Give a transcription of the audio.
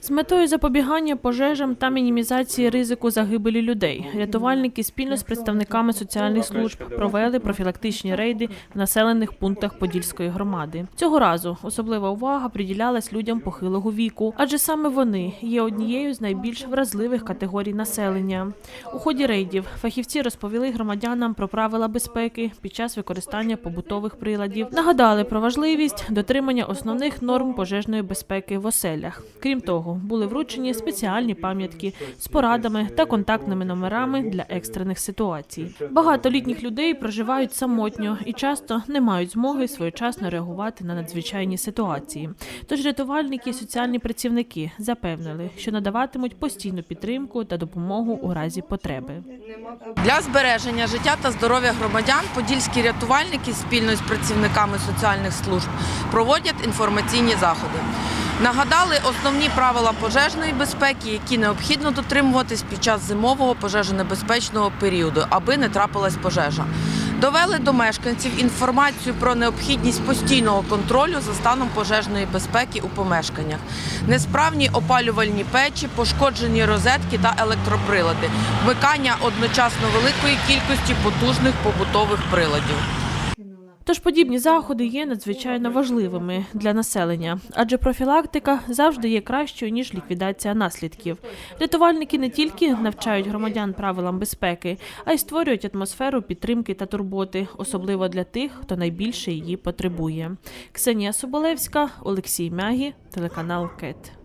З метою запобігання пожежам та мінімізації ризику загибелі людей рятувальники спільно з представниками соціальних служб провели профілактичні рейди в населених пунктах Подільської громади. Цього разу особлива увага приділялась людям похилого віку, адже саме вони є однією з найбільш вразливих категорій населення. У ході рейдів фахівці розповіли громадянам про правила безпеки під час використання побутових приладів, нагадали про важливість дотримання основних норм пожежної безпеки в оселях. Крім того, були вручені спеціальні пам'ятки з порадами та контактними номерами для екстрених ситуацій. Багато літніх людей проживають самотньо і часто не мають змоги своєчасно реагувати на надзвичайні ситуації. Тож рятувальники і соціальні працівники запевнили, що надаватимуть постійну підтримку та допомогу у разі потреби. Для збереження життя та здоров'я громадян подільські рятувальники спільно з працівниками соціальних служб проводять інформаційні заходи. Нагадали основні правила пожежної безпеки, які необхідно дотримуватись під час зимового пожежонебезпечного періоду, аби не трапилась пожежа. Довели до мешканців інформацію про необхідність постійного контролю за станом пожежної безпеки у помешканнях, несправні опалювальні печі, пошкоджені розетки та електроприлади, вмикання одночасно великої кількості потужних побутових приладів. Тож подібні заходи є надзвичайно важливими для населення, адже профілактика завжди є кращою ніж ліквідація наслідків. Рятувальники не тільки навчають громадян правилам безпеки, а й створюють атмосферу підтримки та турботи, особливо для тих, хто найбільше її потребує. Ксенія Соболевська, Олексій Мягі, телеканал КЕТ.